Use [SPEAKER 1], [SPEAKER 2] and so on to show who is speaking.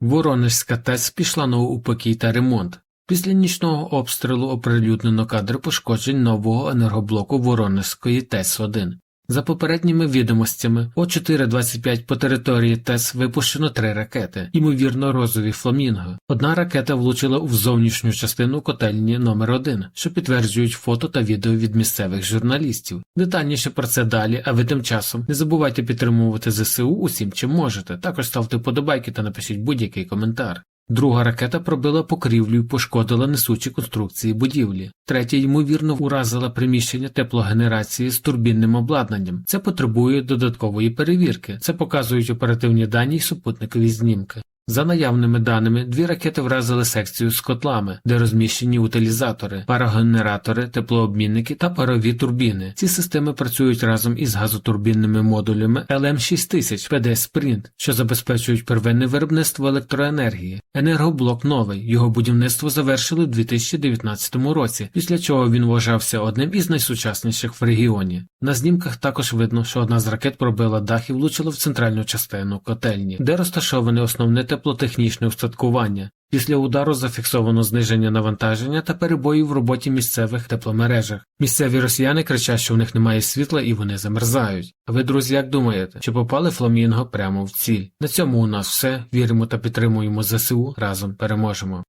[SPEAKER 1] Воронежська ТЕС пішла на упокій та ремонт. Після нічного обстрілу оприлюднено кадри пошкоджень нового енергоблоку Воронежської ТЕС-1. За попередніми відомостями, о 4.25 по території ТЕС випущено три ракети, ймовірно розові фламінго. Одна ракета влучила в зовнішню частину котельні номер 1 що підтверджують фото та відео від місцевих журналістів. Детальніше про це далі, а ви тим часом не забувайте підтримувати ЗСУ усім, чим можете. Також ставте вподобайки та напишіть будь-який коментар. Друга ракета пробила покрівлю і пошкодила несучі конструкції будівлі. Третя, ймовірно, уразила приміщення теплогенерації з турбінним обладнанням. Це потребує додаткової перевірки. Це показують оперативні дані й супутникові знімки. За наявними даними, дві ракети вразили секцію з котлами, де розміщені утилізатори, парогенератори, теплообмінники та парові турбіни. Ці системи працюють разом із газотурбінними модулями LM6000 PD Sprint, що забезпечують первинне виробництво електроенергії. Енергоблок новий, його будівництво завершили у 2019 році, після чого він вважався одним із найсучасніших в регіоні. На знімках також видно, що одна з ракет пробила дах і влучила в центральну частину котельні, де розташоване основне теплотехнічне устаткування. Після удару зафіксовано зниження навантаження та перебої в роботі місцевих тепломережах. Місцеві росіяни кричать, що в них немає світла і вони замерзають. А ви, друзі, як думаєте, чи попали фламінго прямо в ціль? На цьому у нас все. Віримо та підтримуємо ЗСУ. Разом переможемо.